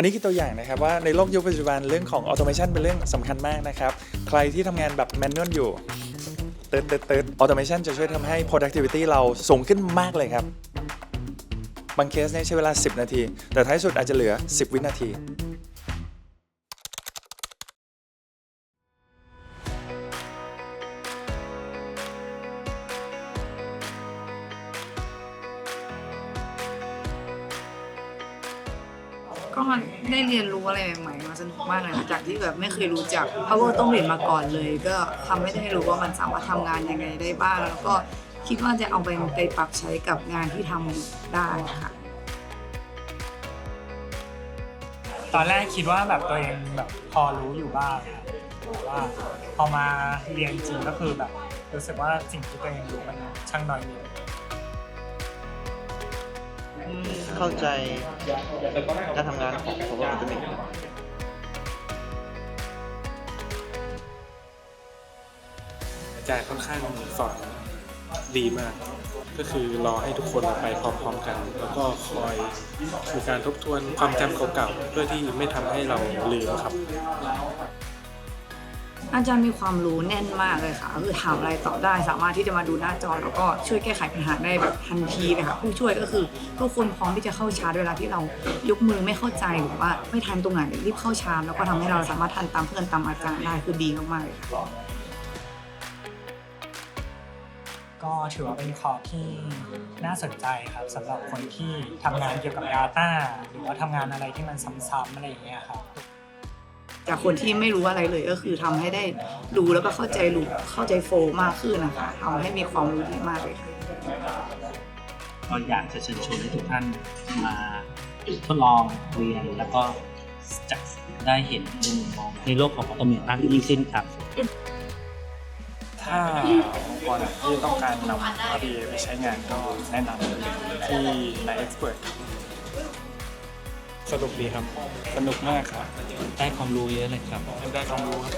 อันนี้คือตัวอย่างนะครับว่าในโลกยุคปัจจุบันเรื่องของออโตเมชันเป็นเรื่องสำคัญมากนะครับ ใครที่ทำงานแบบแมนนวลอยู่เติร์ดเติร์ดเติร์ดออโตเมชันจะช่วยทำให้ productivity เราสูงขึ้นมากเลยครับ บางเคสเนี่ยใช้เวลา 10 นาที แต่ท้ายสุดอาจจะเหลือ 10 วินาที ก็มันได้เรียนรู้อะไรใหม่ๆมาสนุกมากเลยนะจากที่แบบไม่เคยรู้จัก power ต้องเรียนมาก่อนเลย ก็ทำให้ได้รู้ว่ามันสามารถทำงานยังไงได้บ้าง แล้วก็คิดว่าจะเอาไปไปปรับใช้กับงานที่ทำได้ค่ะตอนแรกคิดว่าแบบตัวเองแบบพอรู้อยู่บ้างแต่ว่าพอมาเรียนจริงก็คือแบบรู้สึกว่าสิ่งที่ตัวเองรู้มันช่างน้อยนิด เข้าใจการทำงานของ Power Automate ครับอาจารย์ค่อนข้างสอนดีมาก ก็คือรอให้ทุกคนไปพร้อมๆกัน แล้วก็คอยมีการทบทวนความจำเก่าๆเพื่อที่ไม่ทำให้เราลืมครับ อาจารย์มีความรู้แน่นมากเลยค่ะคือถามอะไรตอบได้สามารถที่จะมาดูหน้าจอ แล้วก็ช่วยแก้ไขปัญหาได้แบบทันทีเลยค่ะผู้ช่วยก็คือทุกคนพร้อมที่จะเข้าชาร์จเวลาที่เรายกมือไม่เข้าใจหรือว่าไม่ทันตรงไหนรีบเข้าชาร์จแล้วก็ทำให้เราสามารถทันตามเพื่อนตามอาจารย์ได้คือดีมากๆเลยค่ะก็ถือว่าเป็นคอร์สที่น่าสนใจครับสำหรับคนที่ทำงานเกี่ยวกับ Data หรือว่าทำงานอะไรที่มันซ้ำๆอะไรอย่างเงี้ยครับ จากคนที่ไม่รู้อะไรเลยก็คือทำให้ได้รู้แล้วก็เข้าใจรู้เข้าใจโฟล์มากขึ้นนะคะทำให้มีความรู้ดีมากเลยค่ะก็อยากจะเชิญชวนให้ทุกท่านมาทดลองเรียนแล้วก็จะได้เห็นในมุมมองในโลกของออโตเมชันมากยิ่งขึ้นครับ ถ้าองค์กรไหนที่ต้องการนำ RPA ไปใช้งานก็แนะนำที่ใน Expert ส นุกดีครับ สนุกมากครับ ได้ความรู้เยอะเลยครับ ได้ความรู้ครับ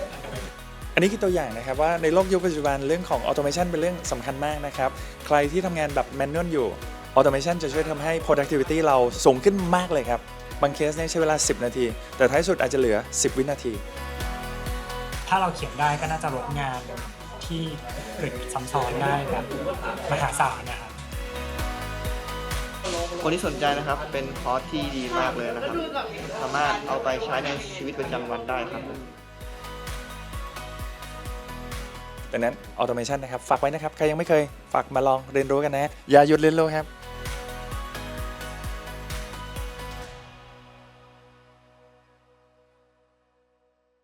อันนี้คือตัวอย่างนะครับว่าในโลกยุคปัจจุบันเรื่องของออโตเมชันเป็นเรื่องสำคัญมากนะครับ ใครที่ทำงานแบบแมนนวลอยู่ออโตเมชันจะช่วยทำให้ productivity เราสูงขึ้นมากเลยครับ บางเคสเนี่ยใช้เวลา 10 นาที แต่ท้ายสุดอาจจะเหลือ 10 วินาที ถ้าเราเขียนได้ก็น่าจะลดงานที่เกิดซ้ำซ้อนได้แบบมหาศาลนะครับ คนที่สนใจนะครับเป็นคอร์สที่ดีมากเลยนะครับ สามารถเอาไปใช้ในชีวิตประจำวันได้ครับดังนั้นออโตเมชันนะครับฝากไว้นะครับ ใครยังไม่เคยฝากมาลองเรียนรู้กันนะ อย่าหยุดเรียนรู้ครับ